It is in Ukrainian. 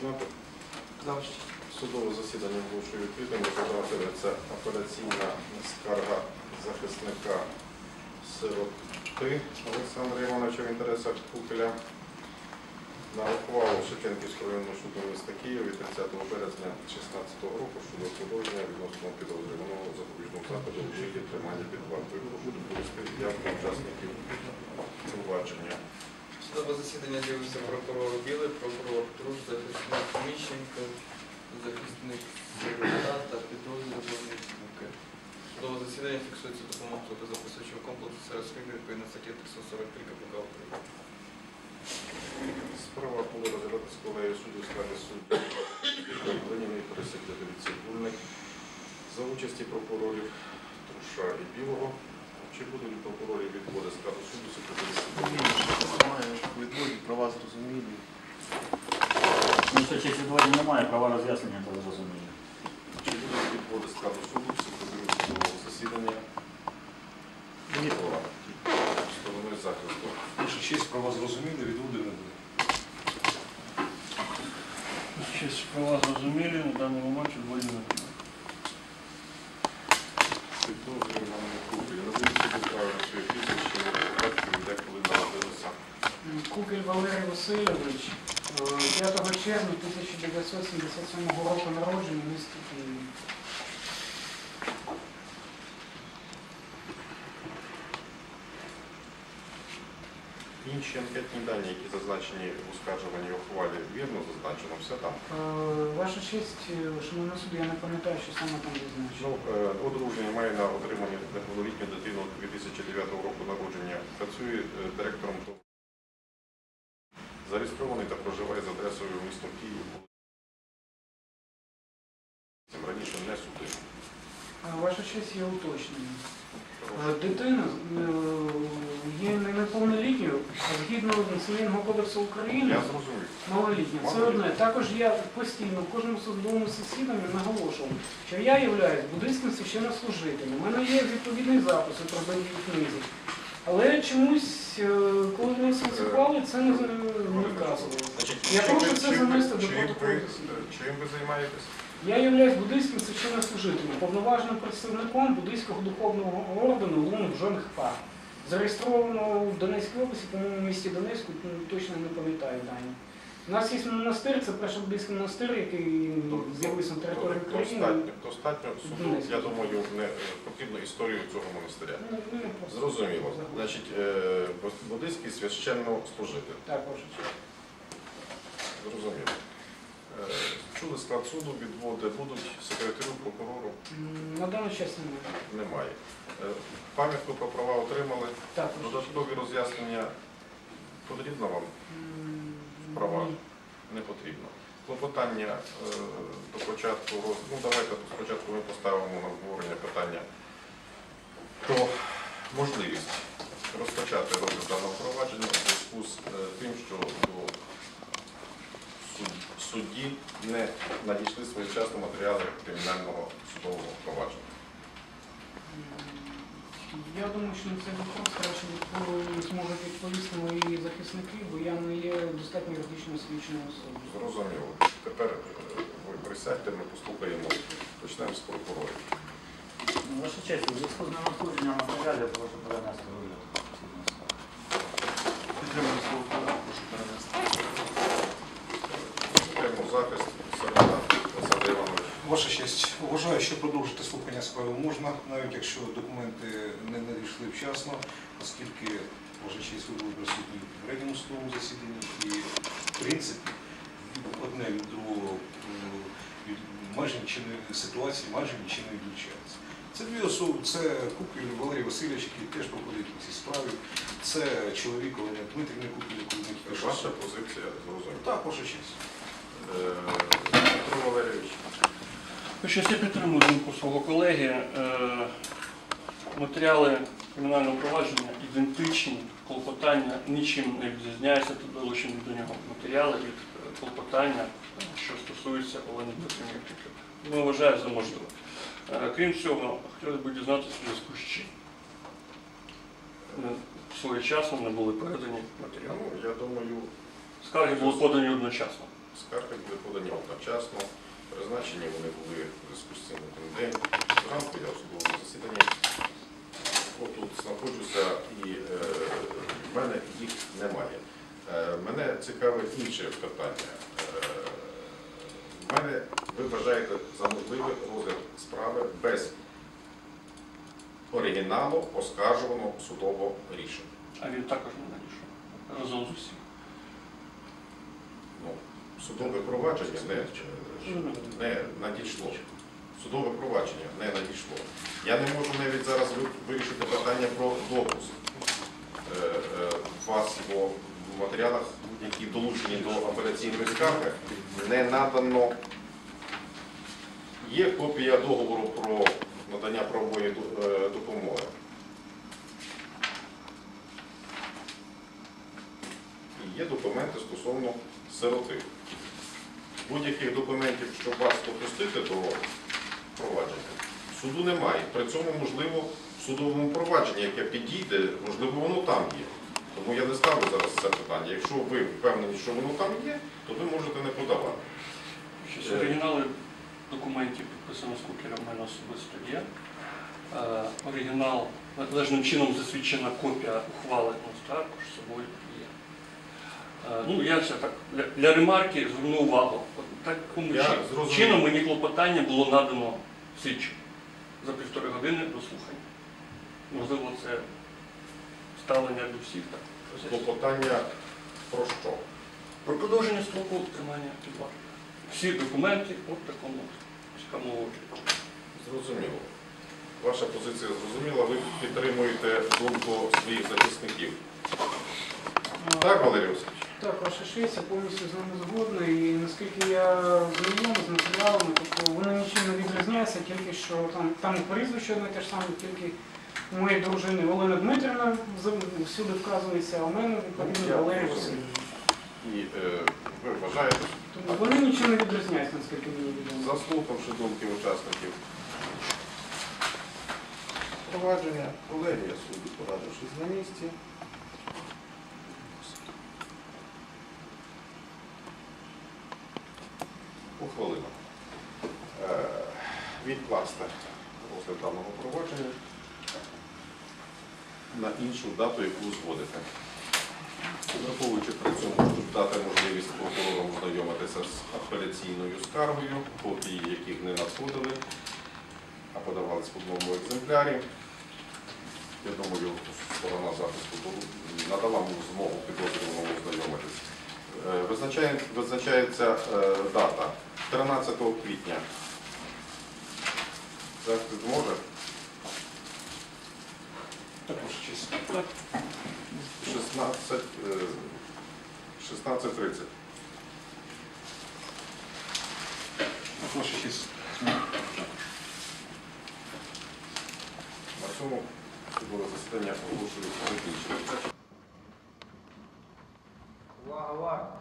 Починати судове засідання оголошую відкритим. Розглядатиметься апеляційна скарга захисника сироти Олександра Івановича в інтересах Кукеля на ухвалу Шевченківського районного суду міста Києва від 30 березня 2016 року щодо продовження відносно підозрюваного запобіжного заходу у вигляді тримання під вартою. Прошу доповісти явку учасників провадження. Судове засідання з'явився прокурор Білий, прокурор Труш, захисник Міщенко, захисник Сирота та підрозділ Буки. Судове засідання фіксується допомогою та записуючого комплексу серед скрипів відповідно статті 343 КПК України. Справа була розглядатися колегією суддів складі судді Леніної присяги Цибульник за участі прокурорів Труша і Білого. Чи будуть прокурорів відводи складу суду секретарі суду? Немає відводів, права зрозумілі. Ну, що честь відводів немає, права роз'яснення то зрозуміло. Чи будуть відводи складу суду судового засідання? Ні. Стороною захисту. Інша честь права зрозуміли, відводи не буде. Честь права зрозумілі, на даний момент відводів не буде. Кукель Валерій Васильович, е, 5 червня 1977 року народження в місті Києві. Інші анкетні дані, які зазначені в оскаржуванні ухвалі, вірно зазначено, все там. Е, Ваша честь, е, шановна суд, я не пам'ятаю, що саме там Ну, зазначено. е, одруження має на отриманні неповнолітню дитину 2009 року народження. Працює директором. Зареєстрований та проживає за адресою місто Київ. Раніше не судив. Ваша честь, є уточнення. Е, Дитина е, є не неповнолітньою, а згідно Цивільного кодексу України, Я зрозумів. малолітня. Це одне. Також я постійно в кожному судовому засіданні наголошував, що я являюсь буддийським священнослужителем. У мене є відповідний запис у трудовій книзі. Але чомусь, е, коли внесли ці хвали, це не, не. Значить, Я чим прошу ви- це чим ви- занести до чим ви- протоколу засідання. Чим ви займаєтесь? Я являюсь буддийським священнослужителем, повноваженим представником буддийського духовного ордену Лун Джонгпа. Зареєстровано в Донецькій області, по-моєму, в місті Донецьку, точно не пам'ятаю дані. У нас є монастир, це перший монастир, який з'явився на території України. Достатньо, достатньо суду, я думаю, не е, потрібно історію цього монастиря. Ну, ну. Зрозуміло. Значить, е, буддийський священнослужитель. Так, честь. Зрозуміло. Е, Чули склад суду, відводи будуть секретарю, прокурору М, На даний час немає. немає. Е, Пам'ятку про права отримали. Так. Додаткові роз'яснення потрібно вам? М, Права. Не потрібно. Клопотання е, до початку. Ну, давайте спочатку ми поставимо на обговорення питання про можливість розпочати розгляд даного провадження у зв'язку з е, тим, що до судді не надійшли своєчасно матеріали кримінального судового провадження. Я думаю, що на цей вопрос краще зможуть відповісти мої захисники, бо я не є достатньо юридично освіченою особою. Зрозуміло. Тепер е, ви присядьте, ми послухаємо, почнемо з прокурорів. Ваша честь, у зв'язку з ненаходженням матеріалів прошу перенести розгляд. Підтримую слово права, прошу перенести. Слухаємо захист Сарана Олександр Іванович. Ваша честь, вважаю, що продовжити слухання справи можна, навіть якщо документи не надійшли вчасно, оскільки честь ви були присутні в попередньому судовому засіданні і в принципі одне від другого майже нічим ситуації майже нічим не відлучається. Це дві особи, це Купіль Валерій Васильович, який теж проходить по цій справі. Це чоловік Олена Дмитрівна Купіль, який Ваша позиція зрозуміла. Так, ваша честь. Е, Петро Валерійович, Щось я підтримую думку свого колеги. Е, Матеріали кримінального провадження ідентичні, клопотання нічим не відрізняється, тут долучені до нього матеріали від е, клопотання, що стосується Олени Киклик. Ми вважаємо за можливе. Е, Крім цього, хотілося б дізнатися зв'язку з чим. Своєчасно не були передані матеріали. ну, я думаю, Скарги були подані одночасно. Скарги були подані одночасно. Призначені вони були в зв'язку з цим один день. Зранку я в судовому засіданні отут знаходжуся і е, в мене їх немає. Е, мене цікавить інше питання. Е, в мене ви вважаєте за можливий розгляд справи без оригіналу оскаржуваного судового рішення. А він також не надійшов. Разом з усім. Ну, судове провадження не, не надійшло. Судове провадження не надійшло. Я не можу навіть зараз вирішити питання про допуск е, е, вас, в матеріалах, які долучені до апеляційної скарги, не надано. Є копія договору про надання правової е, допомоги. І є документи стосовно сироти. Будь-яких документів, щоб вас допустити до провадження, суду немає. При цьому, можливо, в судовому провадженні, яке підійде, можливо, воно там є. Тому я не ставлю зараз це питання. Якщо ви впевнені, що воно там є, то ви можете не подавати. Щось оригінали документів підписано з кукером мене особисто є. Е, Оригінал належним чином засвідчена копія ухвали ну, також собою є. Е, Ну, я це так для, ремарки зверну увагу. Такому чином мені клопотання було надано слідчим за півтори години до слухання. Можливо, це ставлення до всіх так. Клопотання про що? Про продовження строку тримання під вартою. Всі документи от такому цікавому. Зрозуміло. Ваша позиція зрозуміла, ви підтримуєте думку своїх захисників. Так, Валерій Васильович? Так, ваша честь, я повністю з ними згодна. І наскільки я знайомий з матеріалами, тобто вони нічим не відрізняються, тільки що там, там і прізвище одне те ж саме, тільки у моєї дружини Олена Дмитрівна всюди вказується, а у мене відповідно Валерій. Васильович. І е, ви вважаєте, Тобто вони нічим не відрізняються, наскільки мені відомо. заслухавши думки учасників провадження, колегія суду, порадившись на місці, ухвалила е, відкласти розгляд даного провадження на іншу дату, яку узгодите. Враховуючи при цьому, щоб дати можливість прокурорам ознайомитися з апеляційною скаргою, копії яких не надходили, а подавались в одному екземплярі. Я думаю, сторона захисту надала змогу підозрюваному ознайомитись. Е, визначає- Визначається е, дата 13 квітня. Захист зможе? Так, ваша честь. 16, е, 16.30. Так, ваша. На цьому судове засідання оголошую закінченим. Увага, увага!